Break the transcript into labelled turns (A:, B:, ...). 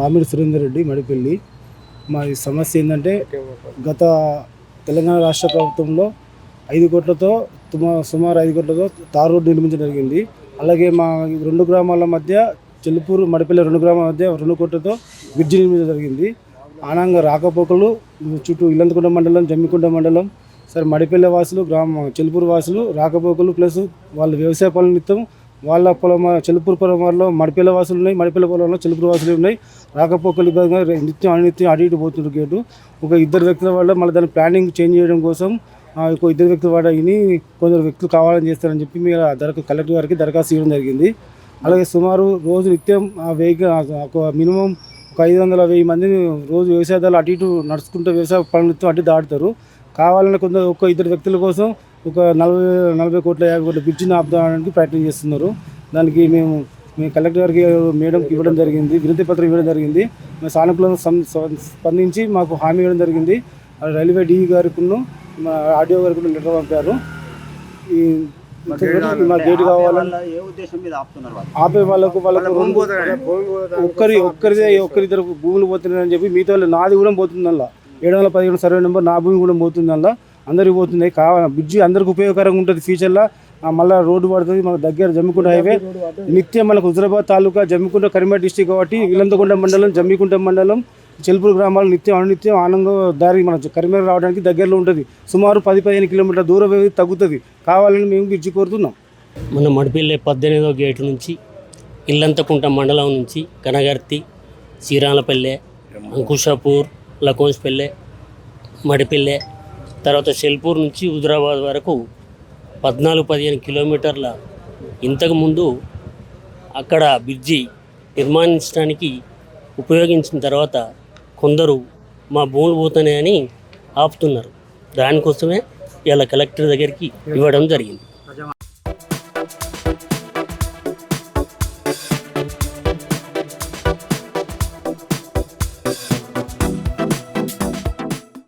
A: రామిడి సురేందర్ రెడ్డి మడిపల్లి. మా ఈ సమస్య ఏంటంటే గత తెలంగాణ రాష్ట్ర ప్రభుత్వంలో ఐదు కోట్లతో సుమారు ఐదు కోట్లతో తార్ రోడ్డు నిర్మించడం జరిగింది. అలాగే మా రెండు గ్రామాల మధ్య చెల్లుపూరు మడిపల్లి రెండు గ్రామాల మధ్య రెండు కోట్లతో బ్రిడ్జి నిర్మించడం జరిగింది. ఆనంగా రాకపోకలు చుట్టూ ఇల్లంతకుంట మండలం జమ్మికుంట మండలం సరే మడిపల్లె వాసులు గ్రామ చెల్పూరు వాసులు రాకపోకలు ప్లస్ వాళ్ళ వ్యవసాయ పనుల నిమిత్తం వాళ్ళ పొలం చెలుపూరు పొలంలో మడిపిల్ల వాసులు ఉన్నాయి మడిపిల్ల పొలంలో చెలుపురు వాసులు ఉన్నాయి. రాకపోకలు నిత్యం అనిత్యం అటు ఇటు పోతుండ్రు గేటు. ఒక ఇద్దరు వ్యక్తుల వల్ల మళ్ళీ దాని ప్లానింగ్ చేంజ్ చేయడం కోసం ఆ, ఒక ఇద్దరు వ్యక్తుల వాడ ఇని కొందరు వ్యక్తులు కావాలని చేస్తారని చెప్పి మీరు దరఖాస్తు కలెక్టర్ గారికి దరఖాస్తు ఇవ్వడం జరిగింది. అలాగే సుమారు రోజు నిత్యం ఆ వెహికల్ ఒక మినిమం ఒక ఐదు వందల వెయ్యి మందిని రోజు వ్యవసాయదారులు అటు ఇటు నడుచుకుంటూ వ్యవసాయ పనులతో అటు ఇటు దాటుతారు. కావాలని కొందరు ఒక ఇద్దరు వ్యక్తుల కోసం ఒక నలభై నలభై కోట్ల యాభై కోట్ల బ్రిడ్జిని ఆపుదానికి ప్రయత్నం చేస్తున్నారు. దానికి మేము మేము కలెక్టర్ గారికి మేడంకి ఇవ్వడం జరిగింది వినతి పత్రం ఇవ్వడం జరిగింది. మేము సానుకూలంగా స్పందించి మాకు హామీ ఇవ్వడం జరిగింది. రైల్వే డిఈ గారికి మా ఆడియో గారికి లెటర్ పంపారు. ఈ మా గేట్ కావాలని ఆపే వాళ్ళకు వాళ్ళకు ఒక్కరి ఒక్కరిదే ఒక్కరిద్దరు భూములు పోతున్నాయని చెప్పి మిగతా వాళ్ళు నాది కూడా పోతుంది అలా ఏడు వందల పదిహేను సర్వే నెంబర్ నా భూమి కూడా పోతుంది అలా అందరికి పోతుంది. కావాలి బ్రిడ్జి అందరికి ఉపయోగకరంగా ఉంటుంది ఫ్యూచర్లో. మళ్ళీ రోడ్డు పడుతుంది మన దగ్గర జమ్మికుంట హైవే. నిత్యం మనకు హుజరాబాద్ తాలూకా జమ్మికుంట కరీంనగర్ డిస్టిక్ కాబట్టి ఇల్లంతకుంట మండలం జమ్మికుంట మండలం చెల్పూరు గ్రామాలు నిత్యం అనునిత్యం ఆనందంగా దారి మన కరీంనగర్ రావడానికి దగ్గరలో ఉంటుంది. సుమారు పది పదిహేను కిలోమీటర్ల దూరం వ్యవధి తగ్గుతుంది. కావాలని మేము బ్రిడ్జి కోరుతున్నాం.
B: మన మడిపిల్లె పద్దెనిమిదో గేటు నుంచి ఇల్లంతకుంట మండలం నుంచి కనగర్తి చీరాలపల్లె అంకుషాపూర్ లకోన్స్పల్లె మడిపిల్లె తర్వాత షెల్పూర్ నుంచి హుజరాబాద్ వరకు పద్నాలుగు పదిహేను కిలోమీటర్ల ఇంతకుముందు అక్కడ బ్రిడ్జి నిర్మాణించడానికి ఉపయోగించిన తర్వాత కొందరు మా భూములు పోతున్నాయని ఆపుతున్నారు. దానికోసమే ఇలా కలెక్టర్ దగ్గరికి ఇవ్వడం జరిగింది.